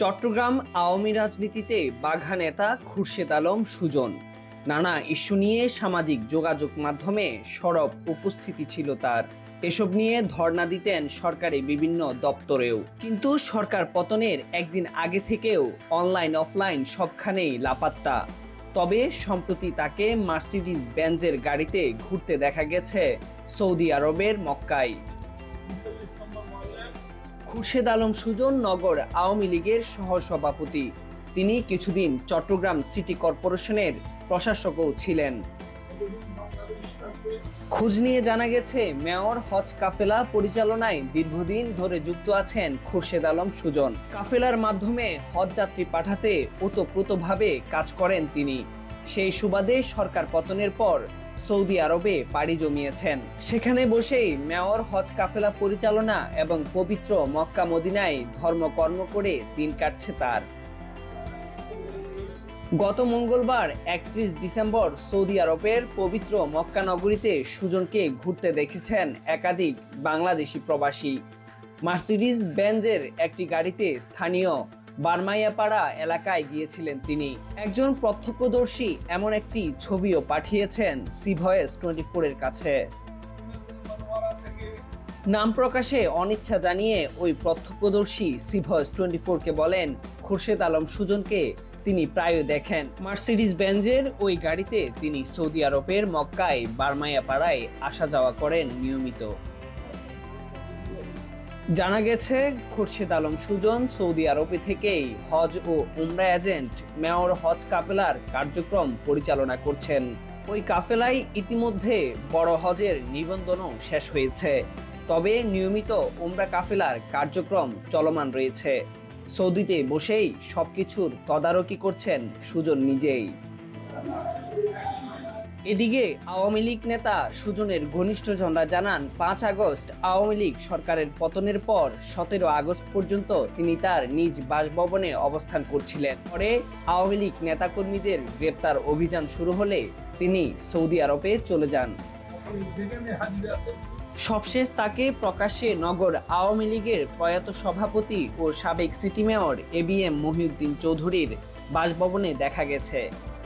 চট্টগ্রাম আওয়ামী রাজনীতিতে বাঘা নেতা খুরশেদ আলম সুজন। নানা ইস্যু নিয়ে সামাজিক যোগাযোগ মাধ্যমে সরব উপস্থিতি ছিল তার। এসব নিয়ে ধর্ণা দিতেন সরকারি বিভিন্ন দপ্তরেও। কিন্তু সরকার পতনের একদিন আগে থেকেও অনলাইন অফলাইন সবখানেই লাপাত্তা। তবে সম্প্রতি তাকে মার্সিডিজ বেঞ্জের গাড়িতে ঘুরতে দেখা গেছে সৌদি আরবের মক্কায়। খুরশেদ আলম সুজন নগর আওয়ামী লীগের সহসভাপতি। তিনি কিছুদিন চট্টগ্রাম সিটি কর্পোরেশনের প্রশাসকও ছিলেন। খোঁজ নিয়ে জানা গেছে, মেয়র হজ কাফেলা পরিচালনায় দীর্ঘদিন ধরে যুক্ত আছেন খুরশেদ আলম সুজন। কাফেলার মাধ্যমে হজ যাত্রী পাঠাতে ওতপ্রোতভাবে কাজ করেন তিনি। সেই সুবাদে সরকার পতনের পর সৌদি আরবে পাড়ি জমিয়েছেন। সেখানে বসেই মেয়র হজ কাফেলা পরিচালনা এবং পবিত্র মক্কা মদিনায় ধর্মকর্ম করে দিন কাটছে তার। গত মঙ্গলবার একত্রিশ ডিসেম্বর সৌদি আরবের পবিত্র মক্কা নগরীতে সুজনকে ঘুরতে দেখেছেন একাধিক বাংলাদেশি প্রবাসী। মার্সিডিজ বেঞ্জের একটি গাড়িতে স্থানীয় বারমাইয়াপাড়া এলাকায় গিয়েছিলেন তিনি। একজন প্রত্যক্ষদর্শী এমন একটি ছবিও পাঠিয়েছেন সি ভয়েস টোয়েন্টি ফোরের কাছে। নাম প্রকাশে অনিচ্ছা জানিয়ে ওই প্রত্যক্ষদর্শী সিভস টোয়েন্টি ফোরকে বলেন, খুরশেদ আলম সুজনকে তিনি প্রায় দেখেন। মার্সিডিজ বেঞ্জের ওই গাড়িতে তিনি সৌদি আরবের মক্কায় বারমাইয়া পাড়ায় আসা যাওয়া করেন নিয়মিত। জানা গেছে, খুরশেদ আলম সুজন সৌদি আরবে থেকেই হজ ও উমরা এজেন্ট মেয়র হজ কাফেলার কার্যক্রম পরিচালনা করছেন। ওই কাফেলায় ইতিমধ্যে বড় হজের নিবন্ধনও শেষ হয়েছে। তবে নিয়মিত উমরা কাফেলার কার্যক্রম চলমান রয়েছে। সৌদিতে বসেই সবকিছুর তদারকি করছেন সুজন নিজেই। এদিকে আওয়ামী লীগ নেতা সুজনের ঘনিষ্ঠজনরা জানান, পাঁচ আগস্ট আওয়ামী লীগ সরকারের পতনের পর সতেরো আগস্ট পর্যন্ত তিনি তার নিজ বাসভবনে অবস্থান করছিলেন। পরে আওয়ামী লীগ নেতাকর্মীদের গ্রেপ্তার অভিযান শুরু হলে তিনি সৌদি আরবে চলে যান। সবশেষ তাকে প্রকাশ্যে নগর আওয়ামী লীগের প্রয়াত সভাপতি ও সাবেক city mayor A B M Mohiuddin চৌধুরীর বাসভবনে দেখা গেছে।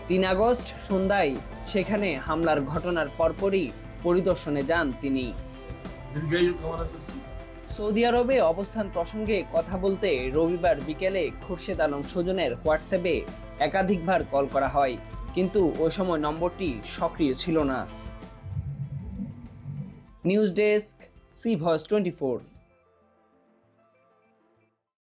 তিন আগস্ট সন্ধ্যায় সেখানে হামলার ঘটনার পরপরই পরিদর্শনে যান তিনি। সৌদি আরবে অবস্থান প্রসঙ্গে কথা বলতে রবিবার বিকেলে খুরশেদ আলম সুজনের হোয়াটসঅ্যাপে একাধিকবার কল করা হয়, কিন্তু ওই সময় নম্বরটি সক্রিয় ছিল না। News desk, C voice twenty four.